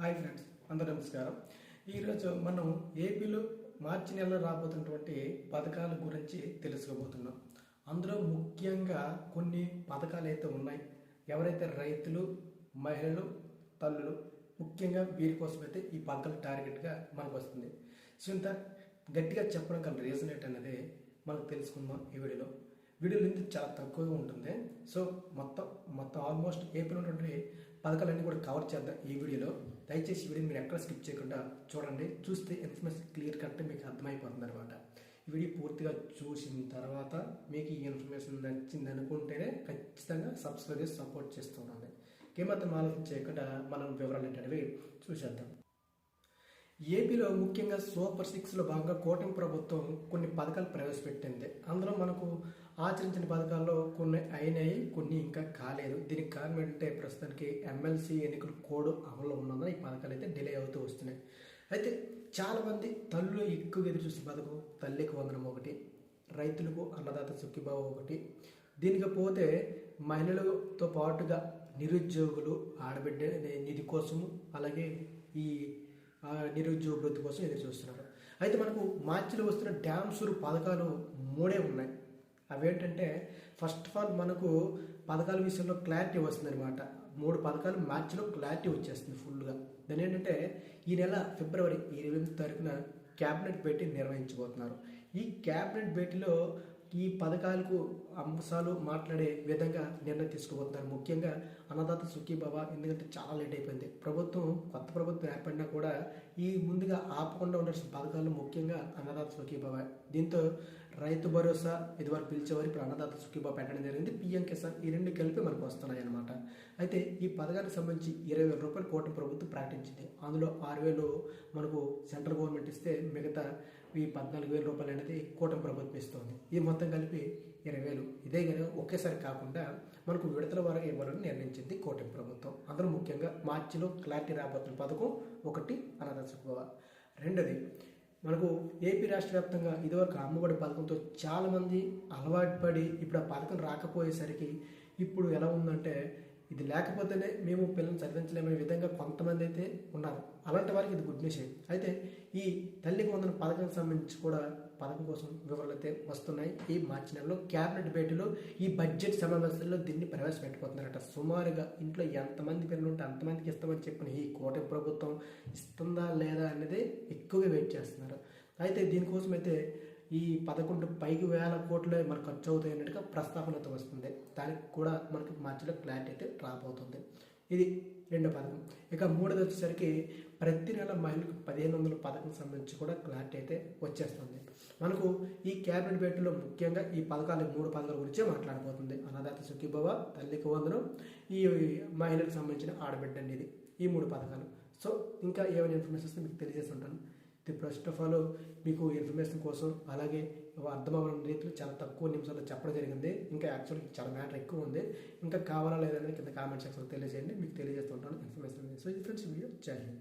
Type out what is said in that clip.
Hi friends అందరూ నమస్కారం. ఈరోజు మనం ఏపీలో మార్చి నెలలో రాబోతున్నటువంటి పథకాల గురించి తెలుసుకోబోతున్నాం. అందులో ముఖ్యంగా కొన్ని పథకాలు అయితే ఉన్నాయి. ఎవరైతే రైతులు మహిళలు తల్లులు ముఖ్యంగా వీరి కోసం అయితే ఈ పథకాలు టార్గెట్గా మనకు వస్తుంది. సో ఇంత గట్టిగా చెప్పడం గల రీజన్ ఏంటన్నది మనకు తెలుసుకుందాం ఈ వీడియోలో. వీడియో లెంత్ చాలా తక్కువగా ఉంటుంది. సో మొత్తం మొత్తం ఆల్మోస్ట్ ఏపీలో ఉన్నటువంటి పథకాలన్నీ కూడా కవర్ చేద్దాం ఈ వీడియోలో. దయచేసి వీడియో మీరు ఎక్కడ స్కిప్ చేయకుండా చూడండి. చూస్తే ఇన్ఫర్మేషన్ క్లియర్ కట్ మీకు అర్థమైపోతుంది అనమాట ఈ వీడియో పూర్తిగా చూసిన తర్వాత మీకు ఈ ఇన్ఫర్మేషన్ నచ్చింది అనుకుంటేనే ఖచ్చితంగా సబ్స్క్రైబ్ చేసి సపోర్ట్ చేస్తుండండి ఏమాత్రం ఆలోచన చేయకుండా మనం వివరాలు ఏంటనేవి చూసేద్దాం. ఏపీలో ముఖ్యంగా సూపర్ సిక్స్లో భాగంగా కూటమి ప్రభుత్వం కొన్ని పథకాలు ప్రవేశపెట్టింది. అందులో మనకు ఆచరించిన పథకాల్లో కొన్ని అయినాయి కొన్ని ఇంకా కాలేదు. దీనికి కారణం ఏంటంటే ప్రస్తుతానికి ఎమ్మెల్సీ ఎన్నికల కోడ్ అమల్లో ఉన్నందున ఈ పథకాలు అయితే డిలే అవుతూ వస్తున్నాయి. అయితే చాలామంది తల్లులు ఎక్కువ ఎదురు చూసిన పథకం తల్లికి వందనం ఒకటి రైతులకు అన్నదాత సుఖీభావ ఒకటి. దీనికి పోతే మహిళలతో పాటుగా నిరుద్యోగులు ఆడబిడ్డ నిధి కోసము అలాగే ఈ నిరుద్యోగ వృద్ధి కోసం ఎదురు చూస్తున్నారు. అయితే మనకు మార్చిలో వస్తున్న డ్యామ్సూర్ పథకాలు మూడే ఉన్నాయి. అవేంటంటే ఫస్ట్ ఆఫ్ ఆల్ మనకు పథకాల విషయంలో క్లారిటీ వస్తుందన్నమాట. మూడు పథకాలు మార్చిలో క్లారిటీ వచ్చేస్తుంది ఫుల్గా దాని ఏంటంటే ఈ నెల ఫిబ్రవరి ఇరవై ఎనిమిది తారీఖున క్యాబినెట్ భేటీ నిర్వహించబోతున్నారు. ఈ క్యాబినెట్ భేటీలో ఈ పథకాలకు అంశాలు మాట్లాడే విధంగా నిర్ణయం తీసుకోబోతున్నారు. ముఖ్యంగా అన్నదాత సుఖీభవ ఎందుకంటే చాలా లేట్ అయిపోయింది. ప్రభుత్వం కొత్త ప్రభుత్వం ఏర్పడినా కూడా ఈ ముందుగా ఆపకుండా ఉండాల్సిన పథకాలు ముఖ్యంగా అన్నదాత సుఖీబాబా దీంతో రైతు భరోసా ఇదివరకు పిలిచేవారు ఇప్పుడు అన్నదాత సుఖీభవ పెట్టడం జరిగింది. పిఎం కిసాన్ ఈ రెండు కలిపి మనకు వస్తున్నాయి అనమాట అయితే ఈ పథకానికి సంబంధించి ఇరవై వేల రూపాయలు కోటం ప్రభుత్వం ప్రకటించింది. అందులో ఆరు వేలు మనకు సెంట్రల్ గవర్నమెంట్ ఇస్తే మిగతా ఈ పద్నాలుగు వేల రూపాయలు అనేది కూటమి ప్రభుత్వం ఇస్తుంది. ఇది మొత్తం కలిపి ఇరవై వేలు. ఇదే కానీ ఒకేసారి కాకుండా మనకు విడతల వారికి ఇవ్వాలని నిర్ణయించింది కూటమి ప్రభుత్వం. అందులో ముఖ్యంగా మార్చిలో క్లారిటీ రాబోతున్న పథకం ఒకటి అన్నదాత సుఖీభవ. రెండోది మనకు ఏపీ రాష్ట్ర వ్యాప్తంగా ఇదివరకు అమ్మఒడి పథకంతో చాలామంది అలవాటు పడి ఇప్పుడు ఆ పథకం రాకపోయేసరికి ఇప్పుడు ఎలా ఉందంటే ఇది లేకపోతేనే మేము పిల్లల్ని చదివించలేమనే విధంగా కొంతమంది అయితే ఉన్నారు. అలాంటి వారికి ఇది గుడ్ నిషే అయితే ఈ తల్లికి వందన పథకానికి సంబంధించి కూడా పథకం కోసం వివరాలు అయితే వస్తున్నాయి. ఈ మార్చి నెలలో క్యాబినెట్ భేటీలో ఈ బడ్జెట్ సమావేశంలో దీన్ని ప్రవేశపెట్టబోతున్నారట. సుమారుగా ఇంట్లో ఎంతమంది పిల్లలు ఉంటే అంతమందికి ఇస్తామని చెప్పిన ఈ కోటి ప్రభుత్వం ఇస్తుందా లేదా అనేది ఎక్కువగా వెయిట్ చేస్తున్నారు. అయితే దీనికోసం అయితే ఈ పదకొండు పైకి వేల కోట్లే మనకు ఖర్చు అవుతాయి అన్నట్టుగా ప్రస్తావన అయితే వస్తుంది. దానికి కూడా మనకి మార్చిలో క్లారిటీ అయితే రాబోతుంది. ఇది రెండో పథకం. ఇక మూడోది వచ్చేసరికి ప్రతి నెల మహిళలకు పదిహేను వందల పథకం సంబంధించి కూడా క్లారిటీ అయితే వచ్చేస్తుంది. మనకు ఈ క్యాబినెట్ భేటీలో ముఖ్యంగా ఈ పథకాలు మూడు పథకాల గురించే మాట్లాడబోతుంది. అనాథాత సుఖీభవ తల్లికి వందనం. ఈ మహిళలకు సంబంధించిన ఆడబిడ్డ అనేది ఈ మూడు పథకాలు. సో ఇంకా ఏమైనా ఇన్ఫర్మేషన్ మీకు తెలియజేసి ఉంటాను ఇది ఫస్ట్ ఆఫ్ ఆల్ మీకు ఇన్ఫర్మేషన్ కోసం అలాగే అర్థమవడం రీతిలో చాలా తక్కువ నిమిషాల్లో చెప్పడం జరిగింది. ఇంకా యాక్చువల్గా చాలా మ్యాటర్ ఎక్కువ ఉంది. ఇంకా కావాలా లేదనేది కింద కామెంట్ సెక్షన్ తెలియజేయండి. మీకు తెలియజేస్తుంటాను ఇన్ఫర్మేషన్ సో ఇది ఫ్రెండ్స్ వీడియో చేయండి